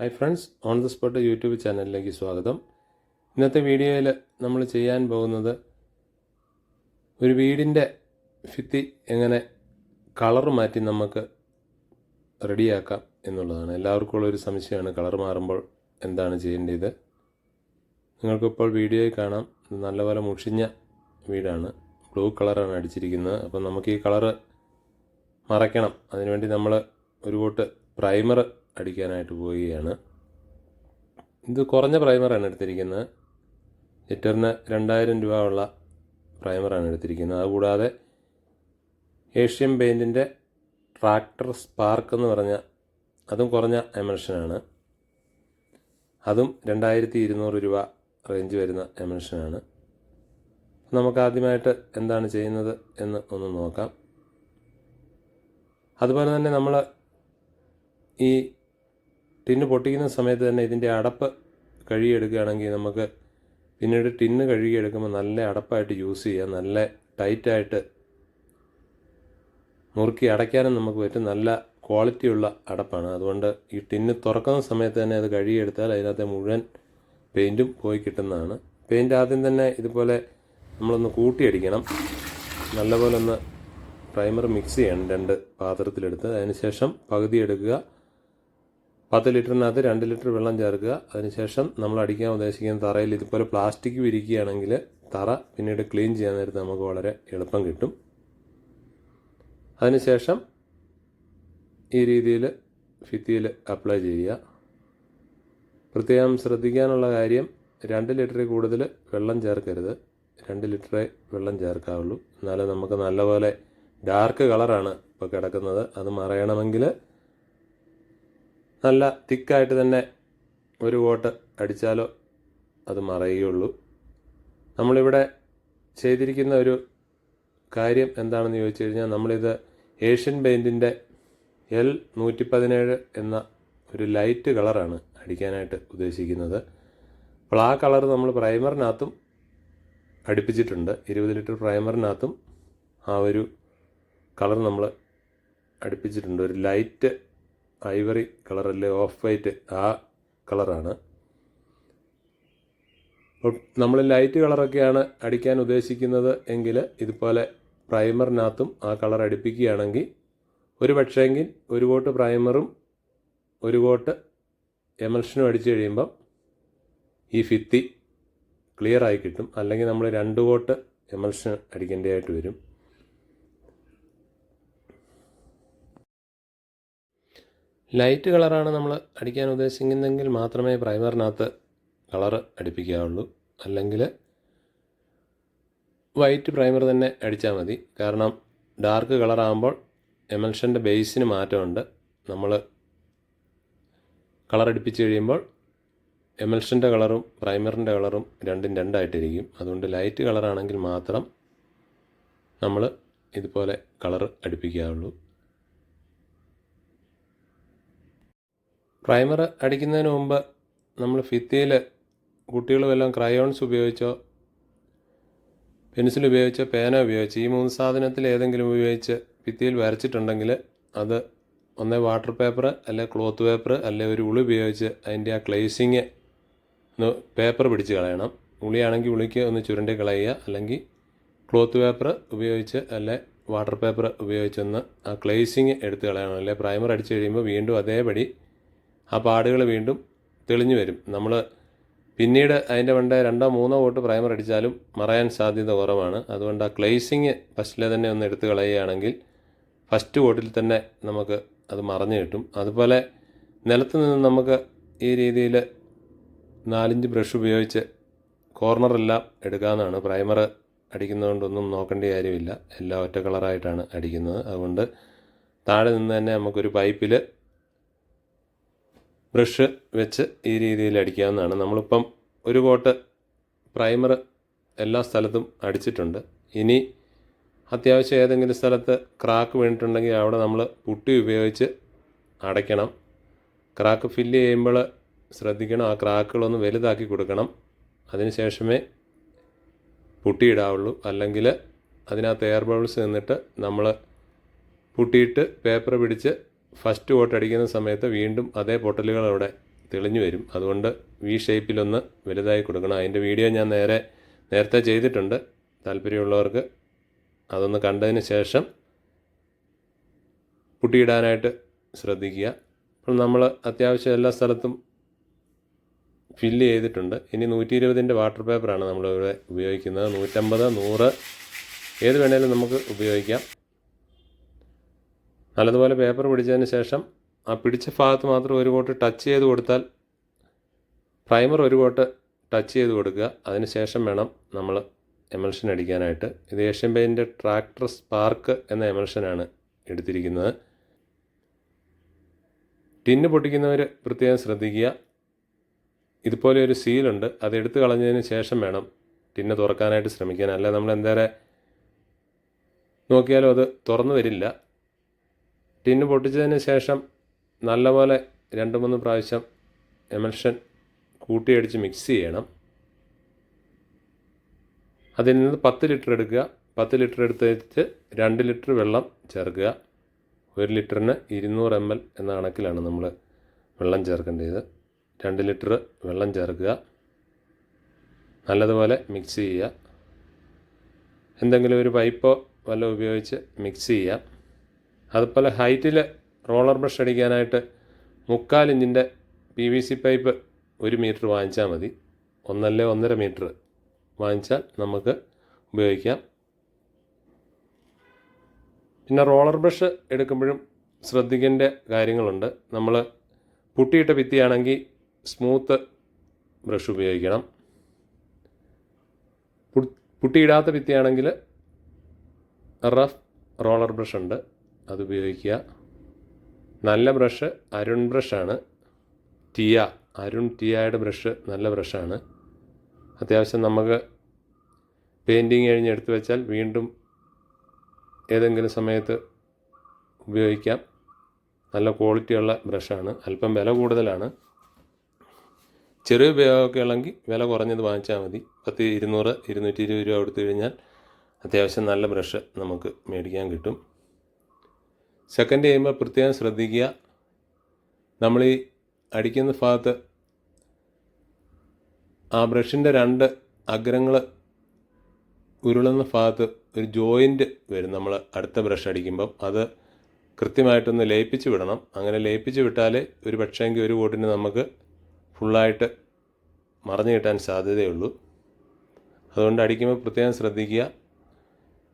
Hi friends on the spot YouTube ചാനലിലേക്ക് സ്വാഗതം. ഇന്നത്തെ വീഡിയോയിൽ നമ്മൾ ചെയ്യാൻ പോകുന്നത് ഒരു വീടിന്റെ ഭിത്തി എങ്ങനെ കളർ മാറ്റി നമുക്ക് റെഡിയാക്കാം എന്നുള്ളതാണ്. എല്ലാവർക്കും ഉള്ളൊരു സംശയമാണ് കളർ മാറുമ്പോൾ എന്താണ് ചെയ്യേണ്ടത്. നിങ്ങൾക്കിപ്പോൾ വീഡിയോയിൽ കാണാം. നല്ലപോലെ മുഷിഞ്ഞ വീടാണ്. ബ്ലൂ കളറാണ് അടിച്ചിരിക്കുന്നത്. അപ്പം നമുക്ക് ഈ കളറ് മറയ്ക്കണം. അതിനുവേണ്ടി നമ്മൾ ഒരു കൂട്ട് പ്രൈമർ അടിക്കാനായിട്ട് പോവുകയാണ്. ഇത് കുറഞ്ഞ പ്രൈമറാണ് എടുത്തിരിക്കുന്നത്. ലിറ്ററിന് രണ്ടായിരം രൂപ ഉള്ള പ്രൈമറാണ് എടുത്തിരിക്കുന്നത്. അതുകൂടാതെ ഏഷ്യൻ പെയിന്റിന്റെ ട്രാക്ടർ സ്പാർക്ക് എന്ന് പറഞ്ഞ അതും കുറഞ്ഞ എമൻഷനാണ് അതും രണ്ടായിരത്തി ഇരുന്നൂറ് രൂപ റേഞ്ച് വരുന്ന എമൻഷനാണ് നമുക്ക് ആദ്യമായിട്ട് എന്താണ് ചെയ്യുന്നത് എന്ന് ഒന്ന് നോക്കാം. അതുപോലെ തന്നെ നമ്മൾ ഈ ടിന്ന് പൊട്ടിക്കുന്ന സമയത്ത് തന്നെ ഇതിന്റെ അടപ്പ് കഴുകിയെടുക്കുകയാണെങ്കിൽ നമുക്ക് പിന്നീട് ടിന്ന് കഴുകിയെടുക്കുമ്പോൾ നല്ല അടപ്പായിട്ട് യൂസ് ചെയ്യാം. നല്ല ടൈറ്റായിട്ട് മുറുക്കി അടയ്ക്കാനും നമുക്ക് പറ്റും. നല്ല ക്വാളിറ്റിയുള്ള അടപ്പാണ്. അതുകൊണ്ട് ഈ ടിന്ന് തുറക്കുന്ന സമയത്ത് തന്നെ അത് കഴുകിയെടുത്താൽ അതിനകത്തെ മുഴുവൻ പെയിന്റും പോയി കിട്ടുന്നതാണ്. പെയിന്റ് ആദ്യം തന്നെ ഇതുപോലെ നമ്മളൊന്ന് കൂട്ടിയടിക്കണം. നല്ലപോലെ ഒന്ന് പ്രൈമർ മിക്സ് ചെയ്യണം രണ്ട് പാത്രത്തിലെടുത്ത്. അതിനുശേഷം പകുതി എടുക്കുക. പത്ത് ലിറ്ററിനകത്ത് രണ്ട് ലിറ്റർ വെള്ളം ചേർക്കുക. അതിനുശേഷം നമ്മൾ അടിക്കാൻ ഉദ്ദേശിക്കുന്ന തറയിൽ ഇതുപോലെ പ്ലാസ്റ്റിക് വിരിക്കുകയാണെങ്കിൽ തറ പിന്നീട് ക്ലീൻ ചെയ്യാൻ നേരത്ത് നമുക്ക് വളരെ എളുപ്പം കിട്ടും. അതിനുശേഷം ഈ രീതിയിൽ ഭിത്തിയിൽ അപ്ലൈ ചെയ്യുക. പ്രത്യേകം ശ്രദ്ധിക്കാനുള്ള കാര്യം രണ്ട് ലിറ്ററിൽ കൂടുതൽ വെള്ളം ചേർക്കരുത്. രണ്ട് ലിറ്ററേ വെള്ളം ചേർക്കാവുള്ളൂ. എന്നാലേ നമുക്ക് നല്ലപോലെ ഡാർക്ക് കളറാണ് ഇപ്പോൾ കിടക്കുന്നത്. അത് മറയണമെങ്കിൽ നല്ല തിക്കായിട്ട് തന്നെ ഒരു വോട്ട് അടിച്ചാലോ അത് മറയുകയുള്ളൂ. നമ്മളിവിടെ ചെയ്തിരിക്കുന്ന ഒരു കാര്യം എന്താണെന്ന് ചോദിച്ചു കഴിഞ്ഞാൽ നമ്മളിത് ഏഷ്യൻ പെയിന്റിന്റെ എൽ നൂറ്റി പതിനേഴ് എന്ന ഒരു ലൈറ്റ് കളറാണ് അടിക്കാനായിട്ട് ഉദ്ദേശിക്കുന്നത്. അപ്പോൾ ആ കളർ നമ്മൾ പ്രൈമറിനകത്തും അടുപ്പിച്ചിട്ടുണ്ട്. ഇരുപത് ലിറ്റർ പ്രൈമറിനകത്തും ആ ഒരു കളർ നമ്മൾ അടുപ്പിച്ചിട്ടുണ്ട്. ഒരു ലൈറ്റ് ഐവറി കളറല്ലേ ഓഫ് വൈറ്റ് ആ കളറാണ്. നമ്മൾ ലൈറ്റ് കളറൊക്കെയാണ് അടിക്കാൻ ഉദ്ദേശിക്കുന്നത് എങ്കിൽ ഇതുപോലെ പ്രൈമറിനകത്തും ആ കളർ അടുപ്പിക്കുകയാണെങ്കിൽ ഒരു പക്ഷേങ്കിൽ ഒരു കോട്ട് പ്രൈമറും ഒരു കോട്ട് എമൽഷനും അടിച്ചു കഴിയുമ്പം ഈ ഫിത്തി ക്ലിയറായി കിട്ടും. അല്ലെങ്കിൽ നമ്മൾ രണ്ട് കോട്ട് എമൽഷൻ അടിക്കേണ്ടതായിട്ട് വരും. ലൈറ്റ് കളറാണ് നമ്മൾ അടിക്കാൻ ഉദ്ദേശിക്കുന്നതെങ്കിൽ മാത്രമേ പ്രൈമറിനകത്ത് കളർ അടിപ്പിക്കാവുള്ളൂ. അല്ലെങ്കിൽ വൈറ്റ് പ്രൈമർ തന്നെ അടിച്ചാൽ മതി. കാരണം ഡാർക്ക് കളറാകുമ്പോൾ എമൽഷന്റെ ബേസിന് മാറ്റമുണ്ട്. നമ്മൾ കളർ അടിപ്പിച്ച് കഴിയുമ്പോൾ എമൽഷന്റെ കളറും പ്രൈമറിന്റെ കളറും രണ്ടും രണ്ടായിട്ടിരിക്കും. അതുകൊണ്ട് ലൈറ്റ് കളറാണെങ്കിൽ മാത്രം നമ്മൾ ഇതുപോലെ കളർ അടിപ്പിക്കാവുള്ളൂ. പ്രൈമർ അടിക്കുന്നതിന് മുമ്പ് നമ്മൾ ഭിത്തിയിൽ കുട്ടികൾ വല്ലതും ക്രയോൺസ് ഉപയോഗിച്ചോ പെൻസിൽ ഉപയോഗിച്ചോ പേന ഉപയോഗിച്ച് ഈ മൂന്ന് സാധനത്തിൽ ഏതെങ്കിലും ഉപയോഗിച്ച് ഭിത്തിയിൽ വരച്ചിട്ടുണ്ടെങ്കിൽ അത് ഒന്നേ വാട്ടർ പേപ്പർ അല്ലെ ക്ലോത്ത് പേപ്പർ അല്ലെ ഒരു ഉളി ഉപയോഗിച്ച് അതിന്റെ ആ ക്ലേസിങ് ഒന്ന് പേപ്പർ പിടിച്ച് കളയണം. ഉളിയാണെങ്കിൽ ഉളിക്ക് ഒന്ന് ചുരുണ്ടി കളയുക. അല്ലെങ്കിൽ ക്ലോത്ത് പേപ്പർ ഉപയോഗിച്ച് അല്ലെ വാട്ടർ പേപ്പർ ഉപയോഗിച്ചൊന്ന് ആ ക്ലേസിങ് എടുത്ത് കളയണം. അല്ലെ പ്രൈമർ അടിച്ച് കഴിയുമ്പോൾ വീണ്ടും അതേപടി ആ പാടുകൾ വീണ്ടും തെളിഞ്ഞു വരും. നമ്മൾ പിന്നീട് അതിന്റെ വണ്ട രണ്ടോ മൂന്നോ വോട്ട് പ്രൈമർ അടിച്ചാലും മറയാൻ സാധ്യത കുറവാണ്. അതുകൊണ്ട് ആ ക്ലേസിങ് ഫസ്റ്റിലെ തന്നെ ഒന്ന് എടുത്ത് കളയുകയാണെങ്കിൽ ഫസ്റ്റ് വോട്ടിൽ തന്നെ നമുക്ക് അത് മറഞ്ഞു കിട്ടും. അതുപോലെ നിലത്ത് നിന്ന് നമുക്ക് ഈ രീതിയിൽ നാലഞ്ച് ബ്രഷ് ഉപയോഗിച്ച് കോർണറെല്ലാം എടുക്കാവുന്നതാണ് പ്രൈമർ അടിക്കുന്നതുകൊണ്ടൊന്നും നോക്കേണ്ട കാര്യമില്ല. എല്ലാം ഒറ്റ കളറായിട്ടാണ് അടിക്കുന്നത്. അതുകൊണ്ട് താഴെ നിന്ന് തന്നെ നമുക്കൊരു പൈപ്പിൽ ബ്രഷ് വെച്ച് ഈ രീതിയിൽ അടിക്കാവുന്നതാണ്. നമ്മളിപ്പം ഒരു കോട്ട് പ്രൈമർ എല്ലാ സ്ഥലത്തും അടിച്ചിട്ടുണ്ട്. ഇനി അത്യാവശ്യം ഏതെങ്കിലും സ്ഥലത്ത് ക്രാക്ക് വീണിട്ടുണ്ടെങ്കിൽ അവിടെ നമ്മൾ പുട്ടി ഉപയോഗിച്ച് അടയ്ക്കണം. ക്രാക്ക് ഫില്ല് ചെയ്യുമ്പോൾ ശ്രദ്ധിക്കണം ആ ക്രാക്കുകളൊന്ന് വലുതാക്കി കൊടുക്കണം. അതിനുശേഷമേ പുട്ടിയിടാവുള്ളൂ അല്ലെങ്കിൽ അതിനകത്ത് എയർ ബബിൾസ് നിന്നിട്ട് നമ്മൾ പുട്ടിയിട്ട് പേപ്പർ പിടിച്ച് ഫസ്റ്റ് വോട്ട് അടിക്കുന്ന സമയത്ത് വീണ്ടും അതേ പൊട്ടലുകൾ അവിടെ തെളിഞ്ഞു വരും. അതുകൊണ്ട് വി ഷേപ്പിലൊന്ന് വലുതായി കൊടുക്കണം. അതിന്റെ വീഡിയോ ഞാൻ നേരെ നേരത്തെ ചെയ്തിട്ടുണ്ട്. താല്പര്യമുള്ളവർക്ക് അതൊന്ന് കണ്ടതിന് ശേഷം പുട്ടിയിടാനായിട്ട് ശ്രദ്ധിക്കുക. അപ്പോൾ നമ്മൾ അത്യാവശ്യം എല്ലാ സ്ഥലത്തും ഫില്ല് ചെയ്തിട്ടുണ്ട്. ഇനി നൂറ്റി ഇരുപതിന്റെ വാട്ടർ പേപ്പറാണ് നമ്മളിവിടെ ഉപയോഗിക്കുന്നത്. നൂറ്റമ്പത് നൂറ് ഏത് വേണേലും നമുക്ക് ഉപയോഗിക്കാം. നല്ലതുപോലെ പേപ്പർ പിടിച്ചതിന് ശേഷം ആ പിടിച്ച ഭാഗത്ത് മാത്രം ഒരു കോട്ട് ടച്ച് ചെയ്ത് കൊടുത്താൽ പ്രൈമർ ഒരു കോട്ട് ടച്ച് ചെയ്ത് കൊടുക്കുക. അതിന് ശേഷം വേണം നമ്മൾ എമൽഷൻ അടിക്കാനായിട്ട്. ഇത് ഏഷ്യൻ പെയിന്റെ ട്രാക്ടർ സ്പാർക്ക് എന്ന എമൽഷനാണ് എടുത്തിരിക്കുന്നത്. ടിന്ന് പൊട്ടിക്കുന്നവർ പ്രത്യേകം ശ്രദ്ധിക്കുക. ഇതുപോലെ ഒരു സീലുണ്ട് അത് എടുത്തു കളഞ്ഞതിന് ശേഷം വേണം ടിന്ന് തുറക്കാനായിട്ട് ശ്രമിക്കാൻ. അല്ല നമ്മൾ എന്തേരെ നോക്കിയാലും അത് തുറന്നു വരില്ല. ടിന്ന് പൊട്ടിച്ചതിന് ശേഷം നല്ലപോലെ രണ്ട് മൂന്ന് പ്രാവശ്യം എമൽഷൻ കൂട്ടിയടിച്ച് മിക്സ് ചെയ്യണം. അതിൽ നിന്ന് പത്ത് ലിറ്റർ എടുക്കുക. പത്ത് ലിറ്റർ എടുത്തിട്ട് രണ്ട് ലിറ്റർ വെള്ളം ചേർക്കുക. ഒരു ലിറ്ററിന് ഇരുന്നൂറ് എം എൽ എന്ന കണക്കിലാണ് നമ്മൾ വെള്ളം ചേർക്കേണ്ടത്. രണ്ട് ലിറ്റർ വെള്ളം ചേർക്കുക. നല്ലതുപോലെ മിക്സ് ചെയ്യുക. എന്തെങ്കിലും ഒരു പൈപ്പോ വല്ലതും ഉപയോഗിച്ച് മിക്സ് ചെയ്യാം അതുപോലെ ഹൈറ്റിൽ റോളർ ബ്രഷ് അടിക്കാനായിട്ട് മുക്കാൽ ഇഞ്ചിന്റെ പി വി സി പൈപ്പ് ഒരു മീറ്റർ വാങ്ങിച്ചാൽ മതി. ഒന്നല്ലേ ഒന്നര മീറ്റർ വാങ്ങിച്ചാൽ നമുക്ക് ഉപയോഗിക്കാം. പിന്നെ റോളർ ബ്രഷ് എടുക്കുമ്പോഴും ശ്രദ്ധിക്കേണ്ട കാര്യങ്ങളുണ്ട്. നമ്മൾ പുട്ടിയിട്ട ഭിത്തിയാണെങ്കിൽ സ്മൂത്ത് ബ്രഷ് ഉപയോഗിക്കണം. പുട്ടിയിടാത്ത ഭിത്തിയാണെങ്കിൽ റഫ് റോളർ ബ്രഷ് ഉണ്ട്. അത് ഉപയോഗിക്കുക നല്ല ബ്രഷ് അരുൺ ബ്രഷാണ്. ടിയ അരുൺ ടിയയുടെ ബ്രഷ് നല്ല ബ്രഷാണ്. അത്യാവശ്യം നമുക്ക് പെയിന്റിങ് കഴിഞ്ഞ് എടുത്തു വെച്ചാൽ വീണ്ടും ഏതെങ്കിലും സമയത്ത് ഉപയോഗിക്കാം. നല്ല ക്വാളിറ്റിയുള്ള ബ്രഷാണ്. അല്പം വില കൂടുതലാണ്. ചെറിയ ഉപയോഗമൊക്കെ ഉള്ളെങ്കിൽ വില കുറഞ്ഞത് വാങ്ങിച്ചാൽ മതി. പത്ത് ഇരുന്നൂറ് ഇരുന്നൂറ്റി ഇരുപത് രൂപ കൊടുത്തു കഴിഞ്ഞാൽ അത്യാവശ്യം നല്ല ബ്രഷ് നമുക്ക് മേടിക്കാൻ കിട്ടും. സെക്കൻഡ് ചെയ്യുമ്പോൾ പ്രത്യേകം ശ്രദ്ധിക്കുക. നമ്മൾ ഈ അടിക്കുന്ന ഭാഗത്ത് ആ ബ്രഷിന്റെ രണ്ട് അഗ്രങ്ങൾ ഉരുളുന്ന ഭാഗത്ത് ഒരു ജോയിന്റ് വരും. നമ്മൾ അടുത്ത ബ്രഷ് അടിക്കുമ്പം അത് കൃത്യമായിട്ടൊന്ന് ലയിപ്പിച്ച് വിടണം. അങ്ങനെ ലയിപ്പിച്ച് വിട്ടാൽ ഒരു പക്ഷേങ്കിൽ ഒരു കോട്ടിന് നമുക്ക് ഫുള്ളായിട്ട് മറഞ്ഞു കിട്ടാൻ സാധ്യതയുള്ളൂ. അതുകൊണ്ട് അടിക്കുമ്പോൾ പ്രത്യേകം ശ്രദ്ധിക്കുക.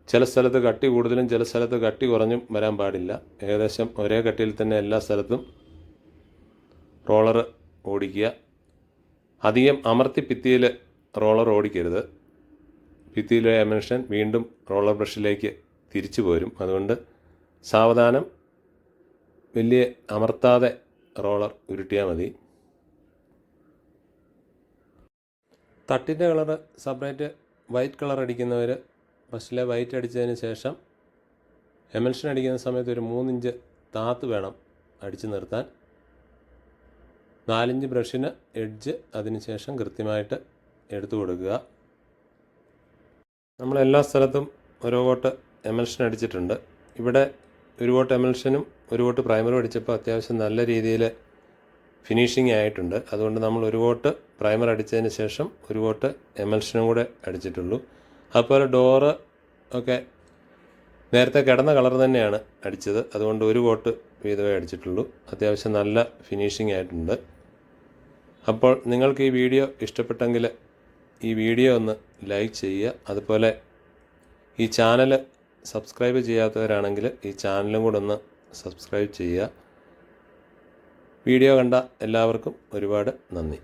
ചില സ്ഥലത്ത് കട്ടി കൂടുതലും ചില സ്ഥലത്ത് കട്ടി കുറഞ്ഞും വരാൻ പാടില്ല. ഏകദേശം ഒരേ കട്ടിയിൽ തന്നെ എല്ലാ സ്ഥലത്തും റോളർ ഓടിക്കുക. അധികം അമർത്തി ഭിത്തിയിൽ റോളർ ഓടിക്കരുത്. ഭിത്തിയിലെ എമൻഷൻ വീണ്ടും റോളർ ബ്രഷിലേക്ക് തിരിച്ചു പോരും. അതുകൊണ്ട് സാവധാനം വലിയ അമർത്താതെ റോളർ ഉരുട്ടിയാൽ മതി. തട്ടിന്റെ കളറ് സെപ്പറേറ്റ് വൈറ്റ് കളർ അടിക്കുന്നവർ ഫസ്റ്റിലെ വൈറ്റ് അടിച്ചതിന് ശേഷം എമൽഷൻ അടിക്കുന്ന സമയത്ത് ഒരു മൂന്നിഞ്ച് താത്ത് വേണം അടിച്ചു നിർത്താൻ. നാലിഞ്ച് ബ്രഷിന് എഡ്ജ് അതിന് ശേഷം കൃത്യമായിട്ട് എടുത്തു കൊടുക്കുക. നമ്മൾ എല്ലാ സ്ഥലത്തും ഓരോ കോട്ട് എമൽഷൻ അടിച്ചിട്ടുണ്ട്. ഇവിടെ ഒരു കോട്ട് എമൽഷനും ഒരു കോട്ട് പ്രൈമറും അടിച്ചപ്പോൾ അത്യാവശ്യം നല്ല രീതിയിൽ ഫിനിഷിംഗ് ആയിട്ടുണ്ട്. അതുകൊണ്ട് നമ്മൾ ഒരു കോട്ട് പ്രൈമർ അടിച്ചതിന് ശേഷം ഒരു കോട്ട് എമൽഷനും കൂടെ അടിച്ചിട്ടുള്ളൂ. അതുപോലെ ഡോറ് ഒക്കെ നേരത്തെ കിടന്ന കളർ തന്നെയാണ് അടിച്ചത്. അതുകൊണ്ട് ഒരു കോട്ട് വീതമേ അടിച്ചിട്ടുള്ളൂ. അത്യാവശ്യം നല്ല ഫിനിഷിംഗ് ആയിട്ടുണ്ട്. അപ്പോൾ നിങ്ങൾക്ക് ഈ വീഡിയോ ഇഷ്ടപ്പെട്ടെങ്കിൽ ഈ വീഡിയോ ഒന്ന് ലൈക്ക് ചെയ്യുക. അതുപോലെ ഈ ചാനൽ സബ്സ്ക്രൈബ് ചെയ്യാത്തവരാണെങ്കിൽ ഈ ചാനലും കൂടെ ഒന്ന് സബ്സ്ക്രൈബ് ചെയ്യുക. വീഡിയോ കണ്ട എല്ലാവർക്കും ഒരുപാട് നന്ദി.